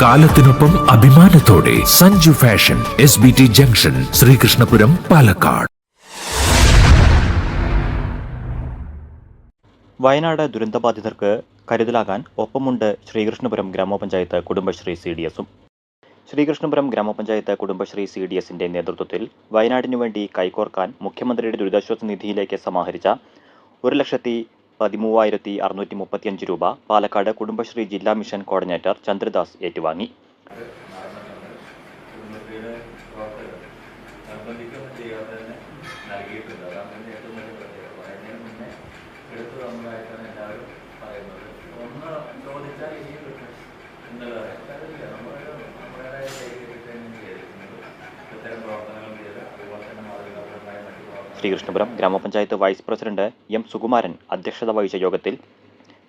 കാലത്തിനൊപ്പം അഭിമാനത്തോടെ Sanju fashion S B T junction Sreekrishnapuram Palakkad. Wayanad ദുരന്തബാധിതർക്ക് കരുതലാകാൻ ഒപ്പമുണ്ട് ശ്രീകൃഷ്ണപുരം ഗ്രാമപഞ്ചായത്ത് കുടുംബശ്രീ സി ഡി എസും ശ്രീകൃഷ്ണപുരം ഗ്രാമപഞ്ചായത്ത് കുടുംബശ്രീ സി ഡി എസിന്റെ നേതൃത്വത്തിൽ വയനാടിനു വേണ്ടി കൈകോർക്കാൻ മുഖ്യമന്ത്രിയുടെ ദുരിതാശ്വാസ നിധിയിലേക്ക് സമാഹരിച്ച ഒരു ലക്ഷത്തി പതിമൂവായിരത്തി അറുന്നൂറ്റി മുപ്പത്തിയഞ്ച് രൂപ പാലക്കാട് കുടുംബശ്രീ ജില്ലാ മിഷൻ കോർഡിനേറ്റർ ചന്ദ്രദാസ് ഏറ്റുവാങ്ങി. കുടുംബശ്രീയുടെ പ്രവർത്തകർ നിർബന്ധിക്കൊന്നും ചെയ്യാതെ തന്നെ നൽകിയിട്ടുണ്ട് അതാണ് ഇതിന്റെ ഏറ്റവും വലിയ പ്രത്യേകത പറയുന്നതിന് മുന്നേ എടുത്തു തന്നതായിട്ടാണ് എല്ലാവരും പറയുന്നത് ഒന്ന് ചോദിച്ചാൽ ഇനിയും കിട്ടും എന്നുള്ളത് അതില്ല നമ്മൾ നമ്മുടേതായ ശൈലിയിൽ തന്നെ ചെയ്തിരിക്കുന്നത് ഇത്തരം പ്രവർത്തനങ്ങൾ ശ്രീകൃഷ്ണപുരം ഗ്രാമപഞ്ചായത്ത് വൈസ് പ്രസിഡന്റ് എം സുകുമാരൻ അധ്യക്ഷത വഹിച്ച യോഗത്തിൽ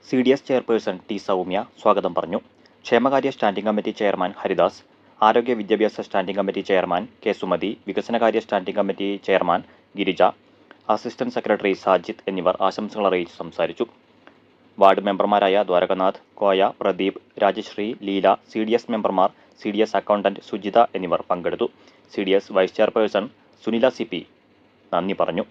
C D S chairperson T Soumya സ്വാഗതം പറഞ്ഞു. ക്ഷേമകാര്യ സ്റ്റാൻഡിംഗ് കമ്മിറ്റി ചെയർമാൻ ഹരിദാസ് ആരോഗ്യ വിദ്യാഭ്യാസ standing committee chairman K Sumathi വികസനകാര്യ standing committee chairman Girija assistant secretary Sajith എന്നിവർ ആശംസകൾ അറിയിച്ച് സംസാരിച്ചു. വാർഡ് മെമ്പർമാരായ Dwarakanath Koya Pradeep Rajasree Leela C D S മെമ്പർമാർ C D S accountant Sujitha എന്നിവർ പങ്കെടുത്തു. C D S vice chairperson Sunila C P നന്ദി പറഞ്ഞു